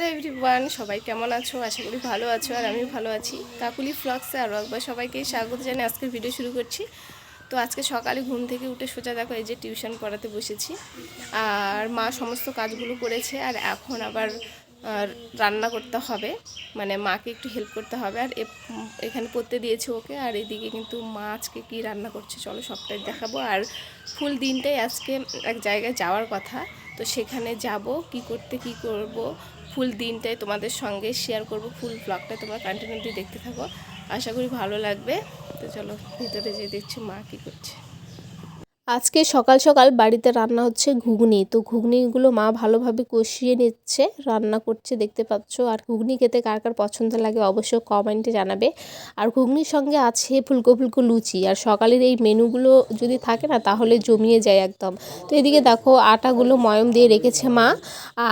Hello everyone সবাই কেমন আছো? আশা করি ভালো আছো আর আমি ভালো আছি। কাকুলি ফ্লক্সে আরও একবার সবাইকে স্বাগত জানিয়ে আজকের ভিডিও শুরু করছি। তো আজকে সকালে ঘুম থেকে উঠে সোজা দেখো এই যে টিউশন পড়াতে বসেছি। আর মা সমস্ত কাজগুলো করেছে আর এখন আবার রান্না করতে হবে। মানে মাকে একটু হেল্প করতে হবে আর এখানে পড়তে দিয়েছে ওকে আর এদিকে কিন্তু মা আজকে কী রান্না করছে চলো সবটাই দেখাবো। আর ফুল দিনটাই আজকে এক জায়গায় যাওয়ার কথা। তো সেখানে যাব, কি করতে, কি করব, ফুল দিনটাই তোমাদের সঙ্গে শেয়ার করব, ফুল ব্লগটা তোমরা কন্টিনিউটি দেখতে থাকো। আশা করি ভালো লাগবে। তো চলো, ভিতরে যেয়ে দেখছি মা কী করছে। আজকে সকাল সকাল বাড়িতে রান্না হচ্ছে ঘুগনি। তো ঘুগনিগুলো মা ভালোভাবে কষিয়ে নিচ্ছে, রান্না করছে, দেখতে পাচ্ছ। আর ঘুগনি খেতে কার কার পছন্দ লাগে অবশ্যই কমেন্টে জানাবে। আর ঘুগনির সঙ্গে আছে ফুলকো ফুলকো লুচি। আর সকালের এই মেনুগুলো যদি থাকে না, তাহলে জমিয়ে যায় একদম। তো এদিকে দেখো আটাগুলো ময়ম দিয়ে রেখেছে মা।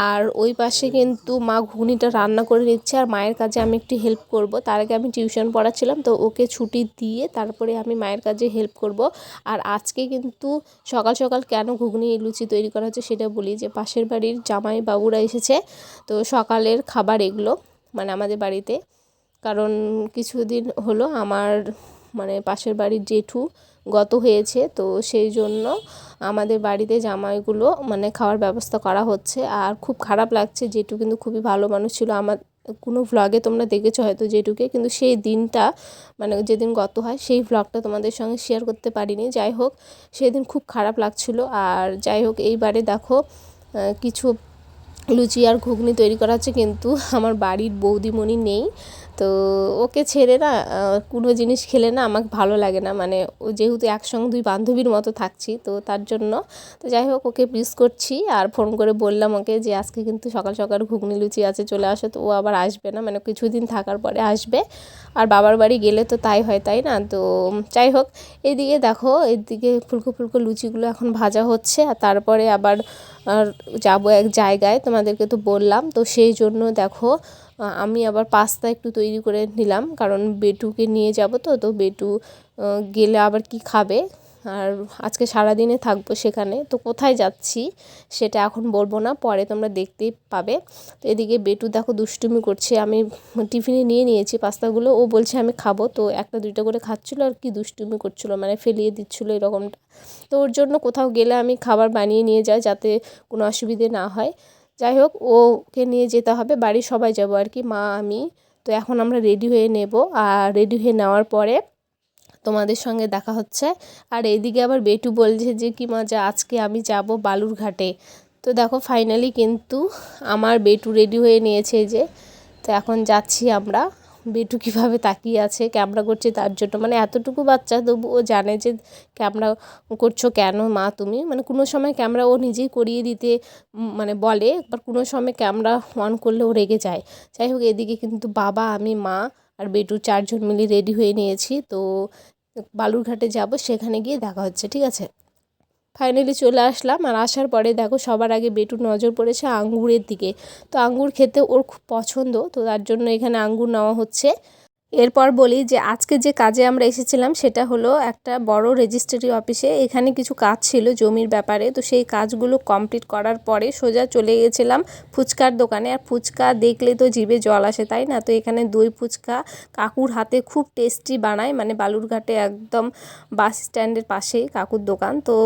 আর ওই পাশে কিন্তু মা ঘুগনিটা রান্না করে নিচ্ছে। আর মায়ের কাজে আমি একটু হেল্প করব। তার আগে আমি টিউশন পড়াচ্ছিলাম, তো ওকে ছুটি দিয়ে তারপরে আমি মায়ের কাজে হেল্প করব। আর আজকে কিন্তু সকাল সকাল কেন ঘুগনি লুচি তৈরি করা হচ্ছে সেটা বলি যে পাশের বাড়ির জামাই বাবুরা এসেছে। তো সকালের খাবার এগুলো মানে আমাদের বাড়িতে। কারণ কিছুদিন হলো আমার মানে পাশের বাড়ির জেঠু গত হয়েছে, তো সেই জন্য আমাদের বাড়িতে জামাইগুলো মানে খাওয়ার ব্যবস্থা করা হচ্ছে। আর খুব খারাপ লাগছে, জেঠু কিন্তু খুবই ভালো মানুষ ছিল। আমার কোনো ভ্লগে তোমরা দেখেছ হয়তো যেটুকে, কিন্তু সেই দিনটা মানে যেদিন গত হয়, সেই ভ্লগটা তোমাদের সঙ্গে শেয়ার করতে পারিনি। যাই হোক, সেদিন খুব খারাপ লাগছিল। আর যাই হোক, এইবারে দেখো কিছু লুচি আর ঘুগনি তৈরি করা হচ্ছে, কিন্তু আমার বাড়ির বৌদিমণি নেই। তো ওকে ছেড়ে না কোনো জিনিস খেলে না আমাকে ভালো লাগে না। মানে ও যেহেতু একসঙ্গে দুই বান্ধবীর মতো থাকছি, তো তার জন্য, তো যাই হোক ওকে মিস করছি। আর ফোন করে বললাম ওকে যে, আজকে কিন্তু সকাল সকাল ঘুগনি লুচি আছে, চলে আসো। তো ও আবার আসবে না মানে কিছুদিন থাকার পরে আসবে। আর বাবার বাড়ি গেলে তো তাই হয়, তাই না? তো যাই হোক, এদিকে দেখো, এদিকে ফুলকো ফুলকো লুচিগুলো এখন ভাজা হচ্ছে আর তারপরে আবার যাব যাব এক জায়গায়, তোমাদেরকে তো বললাম। তো সেই জন্য দেখো আমি আবার পাস্তা একটু তৈরি করে নিলাম, কারণ বেটুকে নিয়ে যাব তো তো বেটু গেলে আবার কি খাবে? আর আজকে সারাদিনে থাকব সেখানে। তো কোথায় যাচ্ছি সেটা এখন বলব না, পরে তোমরা দেখতেই পাবে। তো এদিকে বেটু দেখো দুষ্টুমি করছে, আমি টিফিনে নিয়ে নিয়েছি পাস্তাগুলো, ও বলছে আমি খাব। তো একটা দুইটা করে খাচ্ছিলো আর কি দুষ্টুমি করছিল মানে ফেলিয়ে দিচ্ছিল এরকমটা। তো ওর জন্য কোথাও গেলে আমি খাবার বানিয়ে নিয়ে যাই যাতে কোনো অসুবিধে না হয়। যাই হোক, ওকে নিয়ে যেতে হবে, বাড়ির সবাই যাব আর কি, মা, আমি। তো এখন আমরা রেডি হয়ে নেব, আর রেডি হয়ে নেওয়ার পরে তোমাদের সঙ্গে দেখা হচ্ছে। আর এইদিকে আবার বেটু বলছে যে, কি মজা, আজকে আমি যাব বালুরঘাটে তো দেখো ফাইনালি কিন্তু আমার বেটু রেডি হয়ে নিয়েছে যে, তো এখন যাচ্ছি আমরা। বেটু কীভাবে তাকিয়ে আছে ক্যামেরা করছে তার জন্য। মানে এতটুকু বাচ্চা তবু ও জানে যে, ক্যামেরা করছ কেন মা তুমি? মানে কোনো সময় ক্যামেরা ও নিজেই করিয়ে দিতে মানে বলে, আবার কোনো সময় ক্যামেরা অন করলে ও রেগে যায়। যাই হোক, এদিকে কিন্তু বাবা, আমি, মা আর বেটু চারজন মিলে রেডি হয়ে নিয়েছি। তো বালুরঘাটে যাব, সেখানে গিয়ে দেখা হচ্ছে, ঠিক আছে? ফাইনালি চলে আসলাম, আর আসার পরে দেখো সবার আগে বেটুর নজর পড়েছে আঙ্গুরের দিকে। তো আঙ্গুর খেতে ওর খুব পছন্দ, তো তার জন্য এখানে আঙ্গুর নেওয়া হচ্ছে। এরপর বলি যে আজকে যে কাজে আমরা এসেছিলাম সেটা হলো একটা বড় রেজিস্ট্রি অফিসে এখানে কিছু কাজ ছিল জমির ব্যাপারে। তো সেই কাজগুলো কমপ্লিট করার পরে সোজা চলে গেছিলাম ফুচকার দোকানে। আর ফুচকা দেখলে তো জিভে জল আসে, তাই না? তো এখানে দই ফুচকা কাকুর হাতে খুব টেস্টি বানায়। মানে বালুরঘাটে একদম বাস স্ট্যান্ডের পাশেই কাকুর দোকান। তো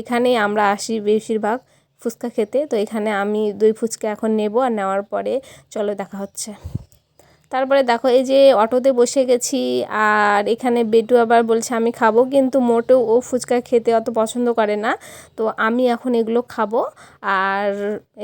এখানে আমরা আসি বেশিরভাগ ফুচকা খেতে। তো এখানে আমি দই ফুচকা এখন নেব। আর নেওয়ার পরে চলো দেখা হচ্ছে। তারপরে দেখো এই যে অটোতে বসে গেছি, আর এখানে বেটু আবার বলছে, আমি খাব। কিন্তু মোটেও ও ফুচকা খেতে অত পছন্দ করে না। তো আমি এখন এগুলো খাব। আর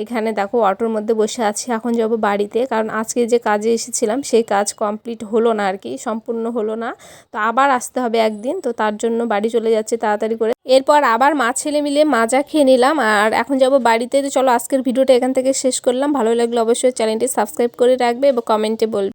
এখানে দেখো অটোর মধ্যে বসে আছি, এখন যাব বাড়িতে। কারণ আজকে যে কাজে এসেছিলাম, সেই কাজ কমপ্লিট হলো না আর কি সম্পূর্ণ হলো না। তো আবার আসতে হবে একদিন, তো তার জন্য বাড়ি চলে যাচ্ছে তাড়াতাড়ি করে। এরপর আবার মা, ছেলে মিলে মাজা খেয়ে নিলাম, আর এখন যাব বাড়িতে। তো চলো আজকের ভিডিওটা এখান থেকে শেষ করলাম। ভালো লাগলে অবশ্যই চ্যানেলটি সাবস্ক্রাইব করে রাখবে এবং কমেন্টে বলবে।